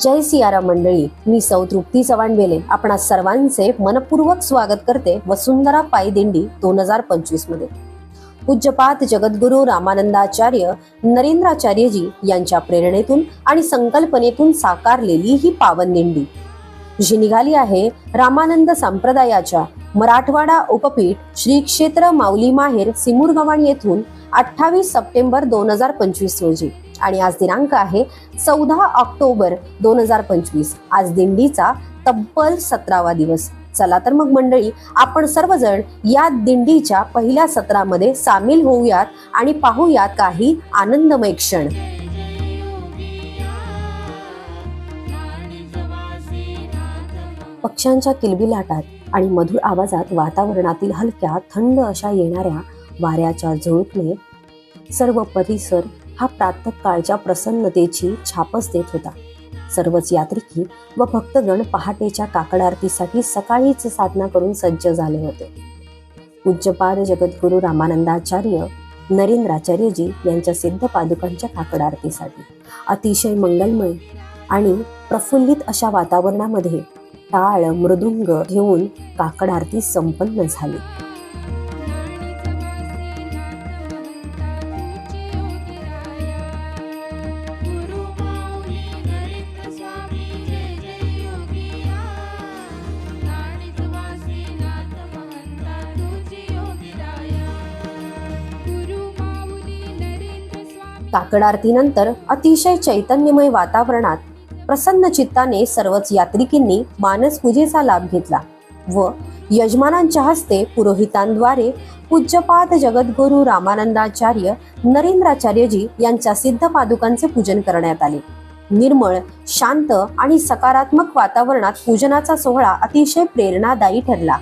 जय Sierra मंडळी मी सौ तृप्ती चव्हाण बेले. आपणा सर्वांचे मनपूर्वक स्वागत करते वसुंधरा पायी दिंडी दोन हजार पंचवीसमध्ये. पूज्यपात जगद्गुरू रामानंदाचार्य नरेंद्राचार्यजी यांच्या प्रेरणेतून आणि संकल्पनेतून साकारलेली ही पावन दिंडी. जी निघाली आहे रामानंद संप्रदायाच्या मराठवाडा उपपीठ श्री क्षेत्र माऊली माहेर सिमुरगव्हाण येथून अठ्ठावीस सप्टेंबर दोन हजार पंचवीस रोजी. आणि आज दिनांक आहे चौदा ऑक्टोबर दोन हजार पंचवीस. आज दिंडीचा तब्बल सतरावा दिवस. चला तर मग मंडळी आपण सर्वजण या दिंडीच्या पहिल्या सत्रामध्ये सामील होऊयात आणि पाहूयात काही आनंदमय क्षण. पक्ष्यांच्या किलबिलाटात आणि मधुर आवाजात वातावरणातील हलक्या थंड अशा येणाऱ्या वाऱ्याच्या झुळूकने सर्व परिसर हा प्रातःकाळच्या प्रसन्नतेची छापच देत होता. सर्वच यात्रिकी व भक्तगण पहाटेच्या काकड आरतीसाठी सकाळीच साधना करून सज्ज झाले होते. पूज्यपाद जगद्गुरु रामानंदाचार्य नरेंद्राचार्यजी यांच्या सिद्ध पादुकांच्या काकड आरतीसाठी अतिशय मंगलमय आणि प्रफुल्लित अशा वातावरणामध्ये टाळ मृदुंग घेऊन काकड आरती संपन्न झाली. काकड आरतीनंतर अतिशय चैतन्यमय वातावरणात प्रसन्न चित्ताने सर्वच यात्रिकींनी मानस पूजेचा लाभ घेतला व यजमानांच्या हस्ते पुरोहितांद्वारे पूज्यपाद जगद्गुरू रामानंदाचार्य नरेंद्राचार्यजी यांच्या सिद्ध पादुकांचे पूजन करण्यात आले. निर्मळ शांत आणि सकारात्मक वातावरणात पूजनाचा सोहळा अतिशय प्रेरणादायी ठरला.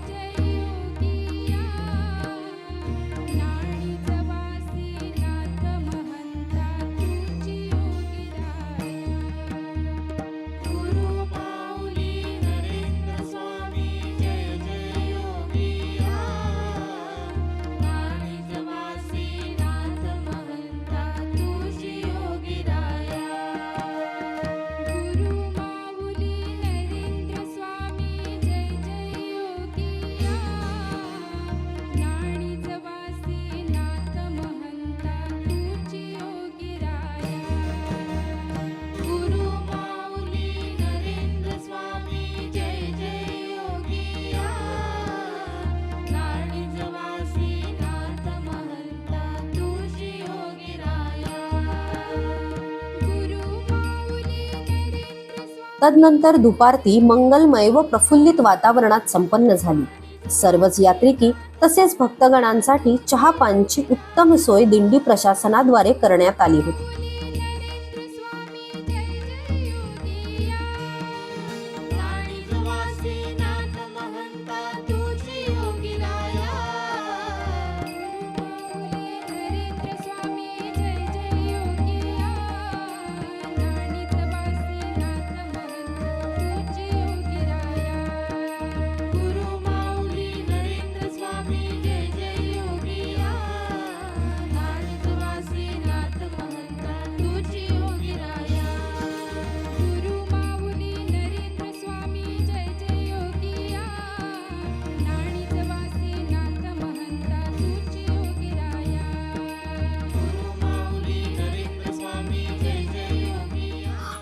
तदनंतर दुपारती मंगलमय व प्रफुल्लित वातावरणात संपन्न झाली. सर्वच यात्रिकी तसेच भक्तगणांसाठी चहापानची उत्तम सोय दिंडी प्रशासनाद्वारे करण्यात आली होती.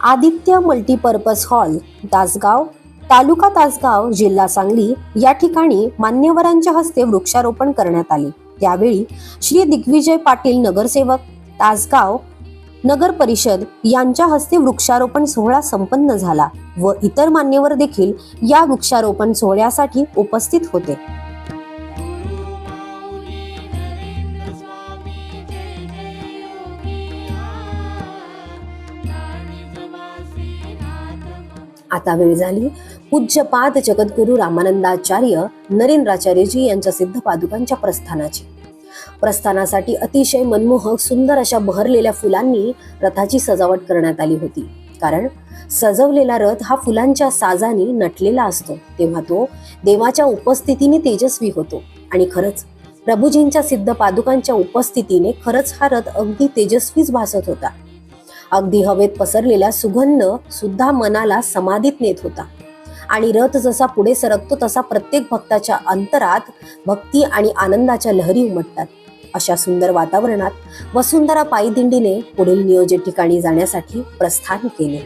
आदित्य मल्टीपर्पज हॉल तासगाव तालुका तासगाव जिल्हा सांगली या ठिकाणी मान्यवरांच्या हस्ते वृक्षारोपण करण्यात आले. त्यावेळी श्री दिग्विजय पाटील नगरसेवक तासगाव नगर परिषद यांच्या हस्ते वृक्षारोपण सोहळा संपन्न झाला व इतर मान्यवर देखील या वृक्षारोपण सोहळ्यासाठी उपस्थित होते. आता वेळ झाली. पूज्यपाद जगद्गुरू रामानंदाचार्य नरेंद्राचार्यजी यांच्या सिद्ध पादुकांच्या प्रस्थानाची. प्रस्थानासाठी अतिशय मनमोहक सुंदर अशा बहरलेल्या फुलांनी रथाची सजावट करण्यात आली होती. कारण सजवलेला रथ हा फुलांच्या साजाने नटलेला असतो. तेव्हा तो देवाच्या उपस्थितीने तेजस्वी होतो. आणि खरंच प्रभूजींच्या सिद्ध पादुकांच्या उपस्थितीने खरंच हा रथ अगदी तेजस्वीच भासत होता. अगदी हवेत पसरलेला सुगंध सुद्धा मनाला समाधीत नेत होता. आणि रथ जसा पुढे सरकतो तसा प्रत्येक भक्ताच्या अंतरात भक्ती आणि आनंदाच्या लहरी उमटतात. अशा सुंदर वातावरणात वसुंधरा पायी दिंडीने पुढील नियोजित ठिकाणी जाण्यासाठी प्रस्थान केले.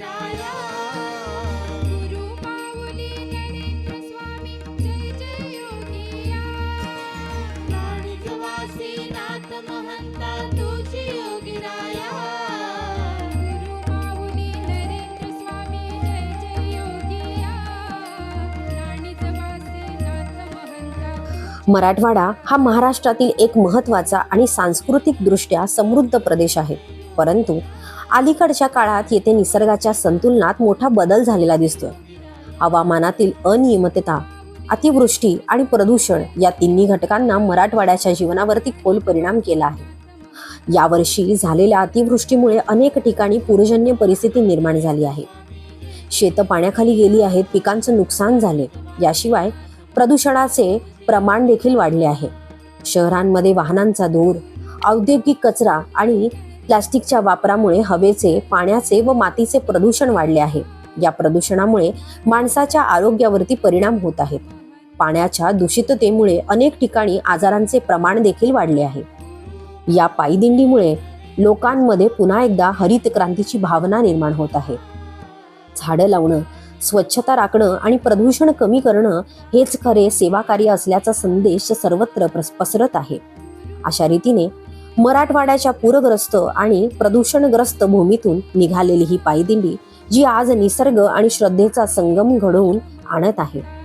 मराठवाडा हा महाराष्ट्रातील एक महत्त्वाचा आणि सांस्कृतिकदृष्ट्या समृद्ध प्रदेश आहे. परंतु अलीकडच्या काळात येथे निसर्गाच्या संतुलनात मोठा बदल झालेला दिसतोय. हवामानातील अनियमितता अतिवृष्टी आणि प्रदूषण या तिन्ही घटकांना मराठवाड्याच्या जीवनावरती खोल परिणाम केला आहे. यावर्षी झालेल्या अतिवृष्टीमुळे अनेक ठिकाणी पूरजन्य परिस्थिती निर्माण झाली आहे. शेतं पाण्याखाली गेली आहेत पिकांचं नुकसान झाले. याशिवाय प्रदूषणाचे प्रमाण देखील वाढले आहे. शहरांमध्ये वाहनांचा धूर औद्योगिक कचरा आणि प्लास्टिकच्या वापरामुळे हवेचे पाण्याचे व मातीचे प्रदूषण वाढले आहे. या प्रदूषणामुळे माणसाच्या आरोग्यावरती परिणाम होत आहेत. पाण्याच्या दूषिततेमुळे अनेक ठिकाणी आजारांचे प्रमाण देखील वाढले आहे. या पायीदिंडीमुळे लोकांमध्ये पुन्हा एकदा हरित क्रांतीची भावना निर्माण होत आहे. झाडं लावणं स्वच्छता राखणं आणि प्रदूषण कमी करणं हेच खरे सेवाकार्य असल्याचा संदेश सर्वत्र पसरत आहे. अशा रीतीने मराठवाड्याच्या पूरग्रस्त आणि प्रदूषणग्रस्त भूमीतून निघालेली ही पायदिंडी जी आज निसर्ग आणि श्रद्धेचा संगम घडवून आणत आहे.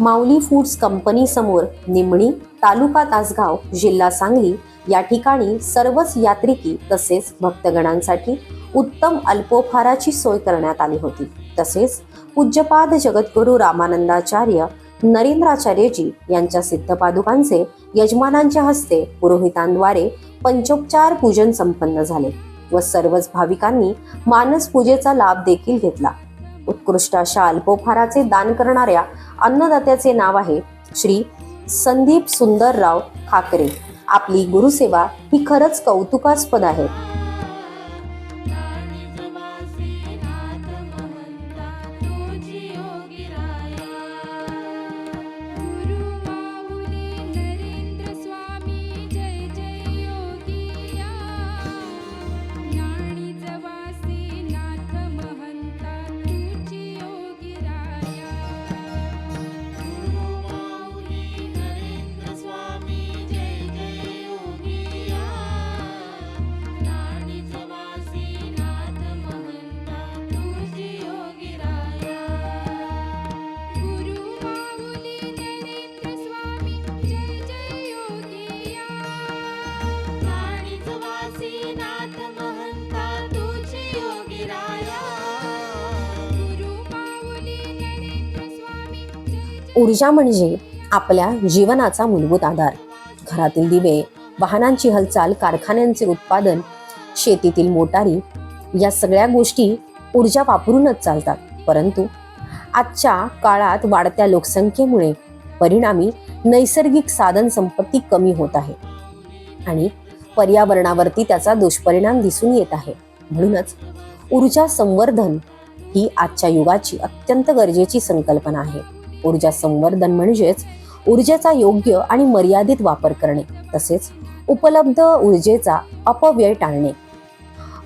माऊली फूड्स कंपनी समोर निमणी तालुका तासगाव जिल्हा सांगली या ठिकाणी सर्वच यात्रिकी तसेच भक्तगणांसाठी उत्तम अल्पोपहाराची सोय करण्यात आली होती. तसेच पूज्यपाद जगद्गुरू रामानंदाचार्य नरेंद्राचार्यजी यांच्या सिद्धपादुकांचे यजमानांच्या हस्ते पुरोहितांद्वारे पंचोपचार पूजन संपन्न झाले व सर्वच भाविकांनी मानस पूजेचा लाभ देखील घेतला. उत्कृष्ट अशा अल्पोपहाराचे दान करणाऱ्या अन्नदात्याचे नाव आहे श्री संदीप सुंदरराव खाकरे आपली गुरुसेवा ही खरंच कौतुकास्पद आहे. ऊर्जा म्हणजे आपल्या जीवनाचा मूलभूत आधार. घरातील दिवे वाहनांची हालचाल कारखान्यांचे उत्पादन शेतीतील मोटारी या सगळ्या गोष्टी ऊर्जा वापरूनच चालतात. परंतु आजच्या काळात वाढत्या लोकसंख्येमुळे परिणामी नैसर्गिक साधन संपत्ती कमी होत आहे आणि पर्यावरणावरती त्याचा दुष्परिणाम दिसून येत आहे. म्हणूनच ऊर्जा संवर्धन ही आजच्या युगाची अत्यंत गरजेची संकल्पना आहे. ऊर्जा संवर्धन म्हणजेच ऊर्जेचा योग्य आणि मर्यादित वापर करणे तसेच उपलब्ध ऊर्जेचा अपव्यय टाळणे.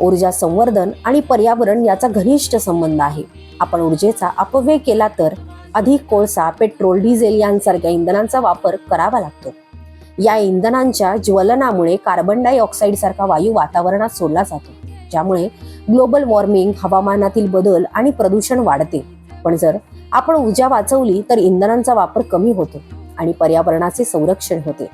ऊर्जा संवर्धन आणि पर्यावरण याचा घनिष्ठ संबंध आहे. आपण ऊर्जेचा अपव्यय केला तर अधिक कोळसा पेट्रोल डिझेल यांसारख्या इंधनांचा वापर करावा लागतो. या इंधनांच्या ज्वलनामुळे कार्बन डायऑक्साईड सारखा वायू वातावरणात सोडला जातो ज्यामुळे ग्लोबल वॉर्मिंग हवामानातील बदल आणि प्रदूषण वाढते. पण जर आपण ऊर्जा वाचवली तर इंधनांचा वापर कमी होतो आणि पर्यावरणाचे संरक्षण होते.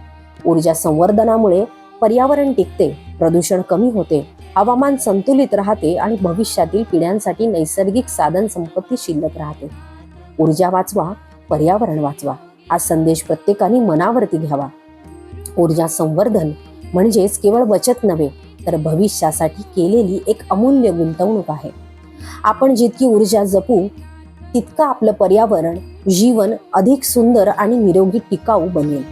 ऊर्जा संवर्धनामुळे पर्यावरण टिकते प्रदूषण कमी होते हवामान संतुलित राहते आणि भविष्यातील पिढ्यांसाठी नैसर्गिक साधन संपत्ती शिल्लक राहते. ऊर्जा वाचवा पर्यावरण वाचवा हा संदेश प्रत्येकाने मनावरती घ्यावा. ऊर्जा संवर्धन म्हणजेच केवळ बचत नव्हे तर भविष्यासाठी केलेली एक अमूल्य गुंतवणूक आहे. आपण जितकी ऊर्जा जपू तितकं आपलं पर्यावरण जीवन अधिक सुंदर आणि निरोगी टिकाऊ बनेल.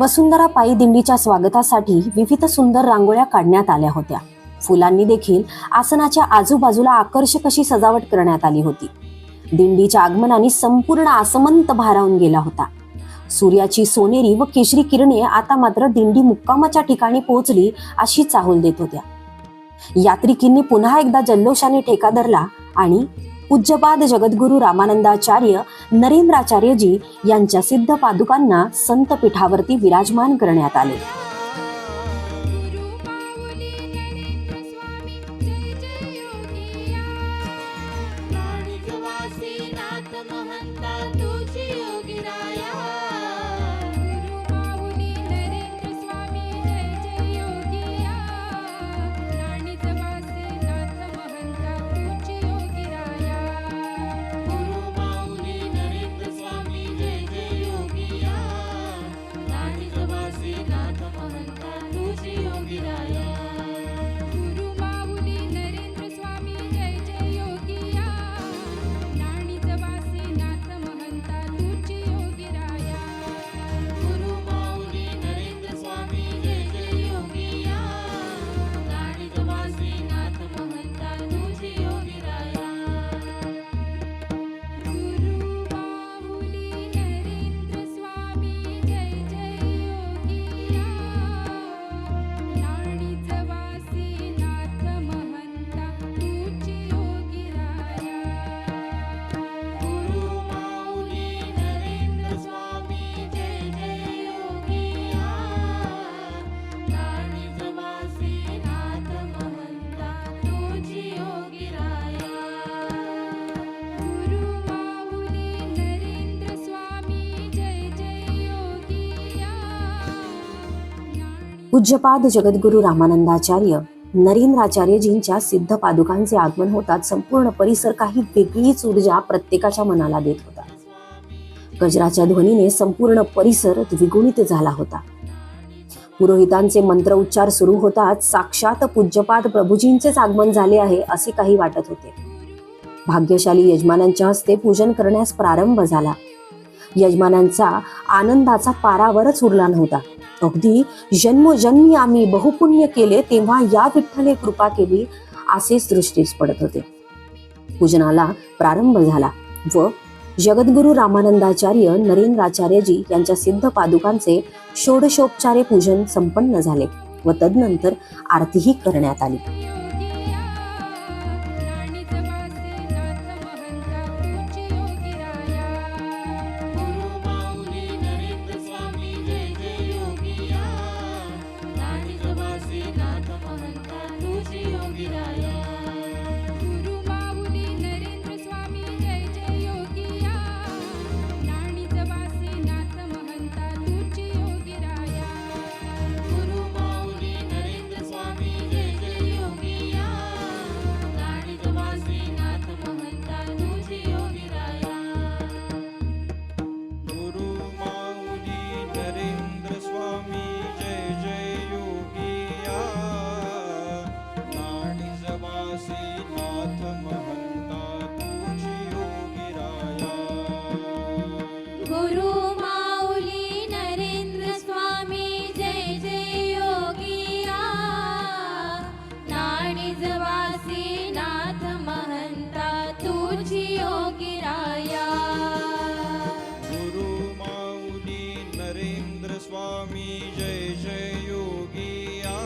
वसुंधरा पायी दिंडीच्या स्वागतासाठी विविध सुंदर रांगोळ्या काढण्यात आल्या होत्या. फुलांनी देखील आसनाच्या आजूबाजूला आकर्षक अशी सजावट करण्यात आली होती. दिंडीच्या आगमनाने संपूर्ण आसमंत भारावून गेला होता. सूर्याची सोनेरी व केशरी किरणे आता मात्र दिंडी मुक्कामाच्या ठिकाणी पोहोचली अशी चाहूल देत होत्या. यात्रिकींनी पुन्हा एकदा जल्लोषाने ठेका धरला आणि पूज्यपाद जगद्गुरु रामानंदाचार्य नरेंद्राचार्यजी यांच्या सिद्ध पादुकांना संत पीठावरती विराजमान करण्यात आले. पूज्यपाद जगद्गुरु रामानंदाचार्य नरेंद्राचार्यजींच्या सिद्ध पादुकांचे आगमन होतात संपूर्ण परिसर काही वेगळीच ऊर्जा प्रत्येकाच्या मनाला देत होता. गजराच्या ध्वनीने संपूर्ण परिसर द्विगुणित झाला होता. पुरोहितांचे मंत्र उच्चार सुरू होताच साक्षात पूज्यपाद प्रभूजींचेच आगमन झाले आहे असे काही वाटत होते. भाग्यशाली यजमानांच्या हस्ते पूजन करण्यास प्रारंभ झाला. यजमानांचा आनंदाचा पारावरच उरला नव्हता. अगदी जन्मोजन्मी आम्ही बहुपुण्य केले तेव्हा या विठ्ठले कृपा केली असेच दृष्टीस पडत होते. पूजनाला प्रारंभ झाला व जगद्गुरु रामानंदाचार्य नरेंद्राचार्यजी यांच्या सिद्ध पादुकांचे षोडशोपचारे पूजन संपन्न झाले व तदनंतर आरतीही करण्यात आली. योगिराया गुरु माऊली नरेंद्र स्वामी जय जय योगिया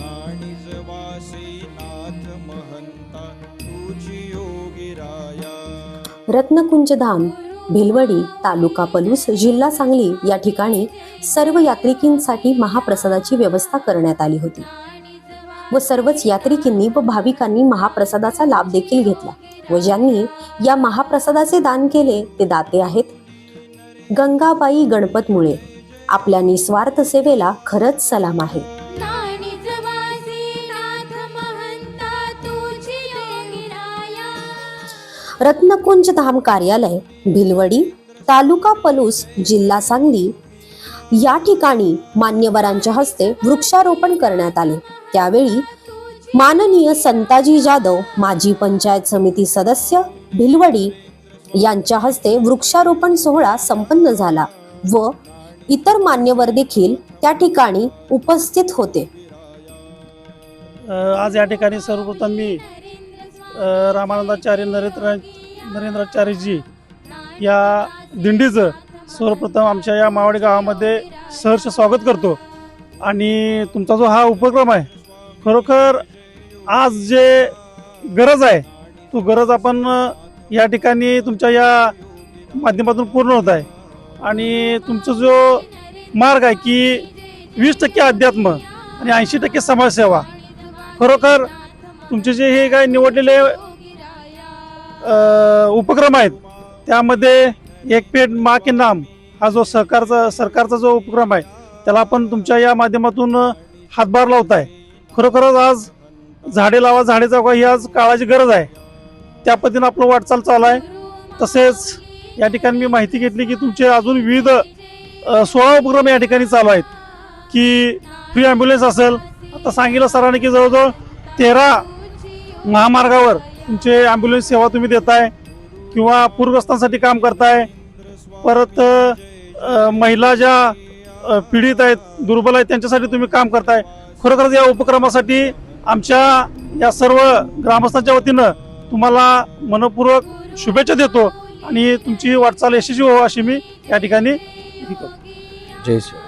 नाणी जवासी नाथ महंता तुझी योगिराया रत्नकुंज धाम भिलवडी तालुका पलूस जिल्हा सांगली या ठिकाणी सर्व यात्रिकींसाठी महाप्रसादाची व्यवस्था करण्यात आली होती. व सर्वच यात्रिकींनी व भाविकांनी महाप्रसादाचा लाभ देखील घेतला. व ज्यांनी या महाप्रसादाचे दान केले ते दाते आहेत. गंगाबाई गणपत मुळे आपल्या निस्वार्थ सेवेला खरंच सलाम आहे. रत्नकुंज धाम कार्यालय भिलवडी तालुका पलूस जिल्हा सांगली. या ठिकाणी मान्यवरांच्या हस्ते वृक्षारोपण करण्यात आले. त्यावेळी माननीय संताजी जाधव माजी पंचायत समिती सदस्य भिलवडी यांच्या हस्ते वृक्षारोपण सोहळा संपन्न झाला व इतर मान्यवर देखील त्या ठिकाणी उपस्थित होते. आज या ठिकाणी सर्वप्रथम मी रामानंदाचार्य नरेंद्र नरेंद्राचार्यजी या दिंडीचं सर्वप्रथम आमच्या या मावडी गावामध्ये सहर्ष स्वागत करतो. आणि तुमचा जो हा उपक्रम आहे खरोखर आज जे गरज आहे तो गरज आपण या ठिकाणी तुमच्या या माध्यमातून पूर्ण होत आहे. आणि तुमचा जो मार्ग आहे की वीस टक्के अध्यात्म आणि ऐंशी टक्के समाजसेवा खरोखर तुमचे जे हे काय निवडलेले उपक्रम आहेत त्यामध्ये एक पेट मा के नाम हा जो सहकारचा सरकारचा जो उपक्रम आहे त्याला आपण तुमच्या या माध्यमातून हातभार लावत आहे खरोखरच आज झाडे लावा झाडे जगवा ही आज काळाची गरज आहे. त्या पद्धतीनं आपलं वाटचाल चालू आहे. तसेच या ठिकाणी मी माहिती घेतली की तुमचे अजून विविध सोळा उपक्रम या ठिकाणी चालू आहेत. की फ्री ॲम्ब्युलन्स असेल आता सांगितलं सरांनी की जवळजवळ तेरा महामार्गावर तुमचे ॲम्ब्युलन्स सेवा तुम्ही देताय किंवा पूरग्रस्तांसाठी काम करताय. परत महिला ज्या पीडित आहेत दुर्बल आहेत त्यांच्यासाठी तुम्ही काम करताय. खरोखरच या उपक्रमासाठी आमच्या या सर्व ग्रामस्थांच्या वतीनं तुम्हाला मनपूर्वक शुभेच्छा देतो आणि तुमची वाटचाल यशस्वी हो अशी मी या ठिकाणी. जय श्री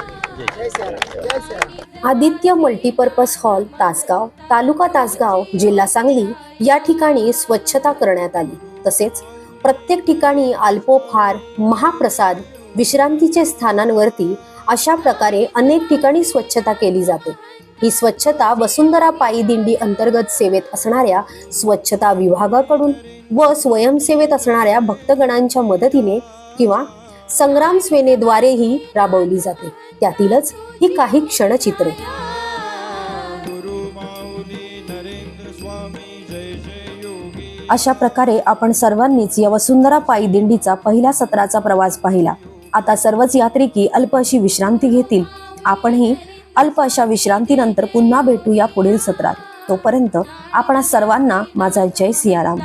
आदित्य मल्टीपर्पज हॉल तासगाव तालुका तासगाव जिल्हा सांगली या ठिकाणी स्वच्छता करण्यात आली तसेच प्रत्येक ठिकाणी अल्पोपहार महाप्रसाद विश्रांतीचे स्थानांवरती अशा प्रकारे अनेक ठिकाणी स्वच्छता केली जाते ही स्वच्छता वसुंधरा पायी दिंडी अंतर्गत सेवेत असणाऱ्या स्वच्छता विभागाकडून व स्वयंसेवेत असणाऱ्या भक्तगणांच्या मदतीने किंवा संग्राम सेनेद्वारेही राबवली जाते. त्यातीलच ही काही क्षणचित्रे. अशा प्रकारे आपण सर्वांनीच या वसुंधरा पायी दिंडीचा पहिल्या सत्राचा प्रवास पाहिला. आता सर्वच यात्रिकी अल्प अशी विश्रांती घेतील. आपणही अल्प अशा विश्रांतीनंतर पुन्हा भेटू या पुढील सत्रात. तोपर्यंत आपणा सर्वांना माझा जय सियाराम.